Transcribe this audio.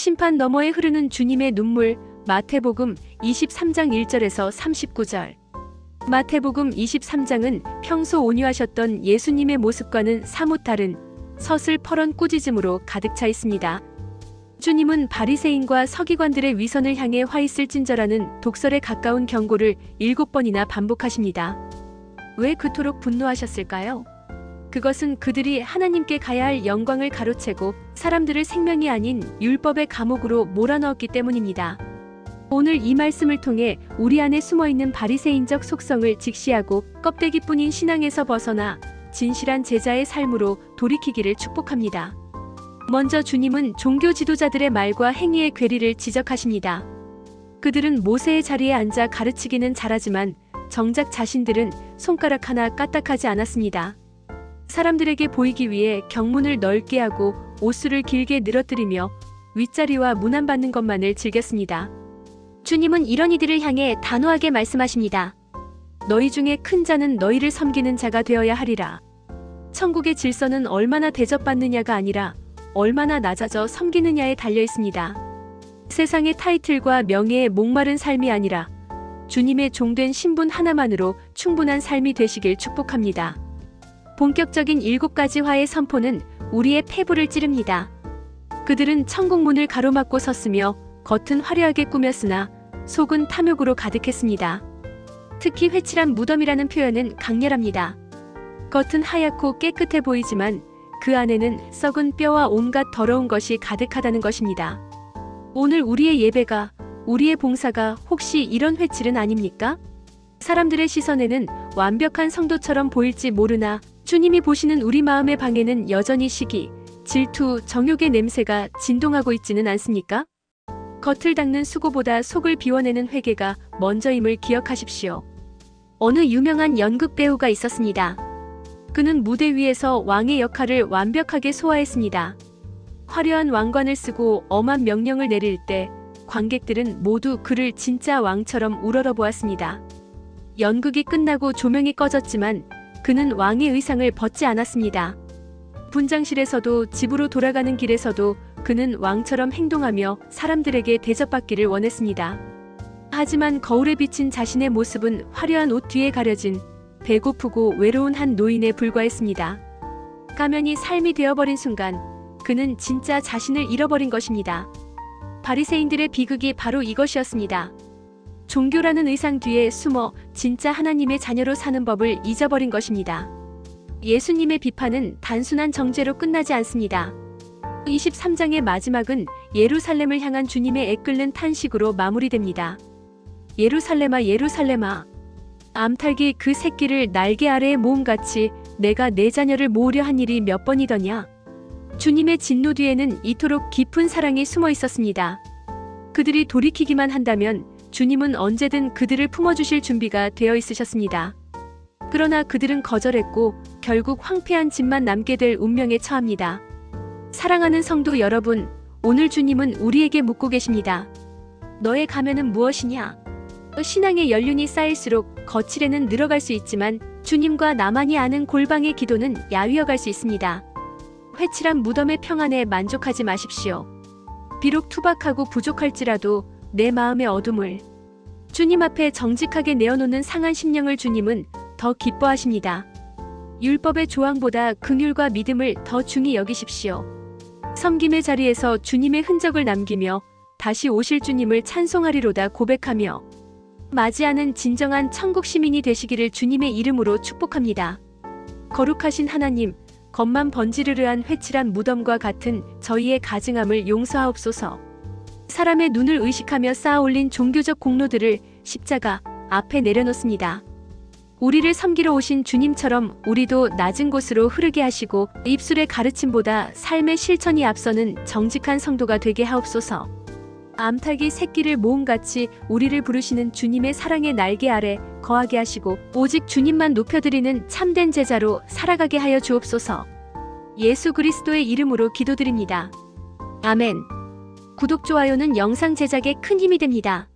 심판 너머에 흐르는 주님의 눈물 마태복음 23장 1절에서 39절 마태복음 23장은 평소 온유하셨던 예수님의 모습과는 사뭇 다른 서슬 퍼런 꾸짖음으로 가득 차 있습니다. 주님은 바리새인과 서기관들의 위선을 향해 화 있을 찐절하는 독설에 가까운 경고를 일곱 번이나 반복하십니다. 왜 그토록 분노하셨을까요? 그것은 그들이 하나님께 가야 할 영광을 가로채고 사람들을 생명이 아닌 율법의 감옥으로 몰아넣었기 때문입니다. 오늘 이 말씀을 통해 우리 안에 숨어 있는 바리새인적 속성을 직시하고 껍데기뿐인 신앙에서 벗어나 진실한 제자의 삶으로 돌이키기를 축복합니다. 먼저 주님은 종교 지도자들의 말과 행위의 괴리를 지적하십니다. 그들은 모세의 자리에 앉아 가르치기는 잘하지만 정작 자신들은 손가락 하나 까딱하지 않았습니다. 사람들에게 보이기 위해 경문을 넓게 하고 옷수를 길게 늘어뜨리며 윗자리와 문안받는 것만을 즐겼습니다. 주님은 이런 이들을 향해 단호하게 말씀하십니다. 너희 중에 큰 자는 너희를 섬기는 자가 되어야 하리라. 천국의 질서는 얼마나 대접받느냐가 아니라 얼마나 낮아져 섬기느냐에 달려 있습니다. 세상의 타이틀과 명예에 목마른 삶이 아니라 주님의 종된 신분 하나만으로 충분한 삶이 되시길 축복합니다. 본격적인 일곱 가지 화의 선포는 우리의 폐부를 찌릅니다. 그들은 천국문을 가로막고 섰으며 겉은 화려하게 꾸몄으나 속은 탐욕으로 가득했습니다. 특히 회칠한 무덤이라는 표현은 강렬합니다. 겉은 하얗고 깨끗해 보이지만 그 안에는 썩은 뼈와 온갖 더러운 것이 가득하다는 것입니다. 오늘 우리의 예배가, 우리의 봉사가 혹시 이런 회칠은 아닙니까? 사람들의 시선에는 완벽한 성도처럼 보일지 모르나 주님이 보시는 우리 마음의 방에는 여전히 시기, 질투, 정욕의 냄새가 진동하고 있지는 않습니까? 겉을 닦는 수고보다 속을 비워내는 회개가 먼저임을 기억하십시오. 어느 유명한 연극 배우가 있었습니다. 그는 무대 위에서 왕의 역할을 완벽하게 소화했습니다. 화려한 왕관을 쓰고 엄한 명령을 내릴 때 관객들은 모두 그를 진짜 왕처럼 우러러 보았습니다. 연극이 끝나고 조명이 꺼졌지만 그는 왕의 의상을 벗지 않았습니다. 분장실에서도 집으로 돌아가는 길에서도 그는 왕처럼 행동하며 사람들에게 대접받기를 원했습니다. 하지만 거울에 비친 자신의 모습은 화려한 옷 뒤에 가려진 배고프고 외로운 한 노인에 불과했습니다. 가면이 삶이 되어버린 순간 그는 진짜 자신을 잃어버린 것입니다. 바리새인들의 비극이 바로 이것이었습니다. 종교라는 의상 뒤에 숨어 진짜 하나님의 자녀로 사는 법을 잊어버린 것입니다. 예수님의 비판은 단순한 정죄로 끝나지 않습니다. 23장의 마지막은 예루살렘을 향한 주님의 애끓는 탄식으로 마무리됩니다. 예루살렘아 예루살렘아 암탉이 그 새끼를 날개 아래에 모음같이 내가 내 자녀를 모으려 한 일이 몇 번이더냐 주님의 진노 뒤에는 이토록 깊은 사랑이 숨어 있었습니다. 그들이 돌이키기만 한다면 주님은 언제든 그들을 품어주실 준비가 되어 있으셨습니다. 그러나 그들은 거절했고 결국 황폐한 집만 남게 될 운명에 처합니다. 사랑하는 성도 여러분, 오늘 주님은 우리에게 묻고 계십니다. 너의 가면은 무엇이냐? 신앙의 연륜이 쌓일수록 거칠에는 늘어갈 수 있지만 주님과 나만이 아는 골방의 기도는 야위어갈 수 있습니다. 회칠한 무덤의 평안에 만족하지 마십시오. 비록 투박하고 부족할지라도 내 마음의 어둠을 주님 앞에 정직하게 내어놓는 상한 심령을 주님은 더 기뻐하십니다. 율법의 조항보다 긍휼과 믿음을 더 중히 여기십시오. 섬김의 자리에서 주님의 흔적을 남기며 다시 오실 주님을 찬송하리로다 고백하며 맞이하는 진정한 천국 시민이 되시기를 주님의 이름으로 축복합니다. 거룩하신 하나님, 겉만 번지르르한 회칠한 무덤과 같은 저희의 가증함을 용서하옵소서. 사람의 눈을 의식하며 쌓아 올린 종교적 공로들을 십자가 앞에 내려놓습니다. 우리를 섬기러 오신 주님처럼 우리도 낮은 곳으로 흐르게 하시고 입술의 가르침보다 삶의 실천이 앞서는 정직한 성도가 되게 하옵소서. 암탉이 새끼를 모음같이 우리를 부르시는 주님의 사랑의 날개 아래 거하게 하시고 오직 주님만 높여드리는 참된 제자로 살아가게 하여 주옵소서. 예수 그리스도의 이름으로 기도드립니다. 아멘. 구독, 좋아요는 영상 제작에 큰 힘이 됩니다.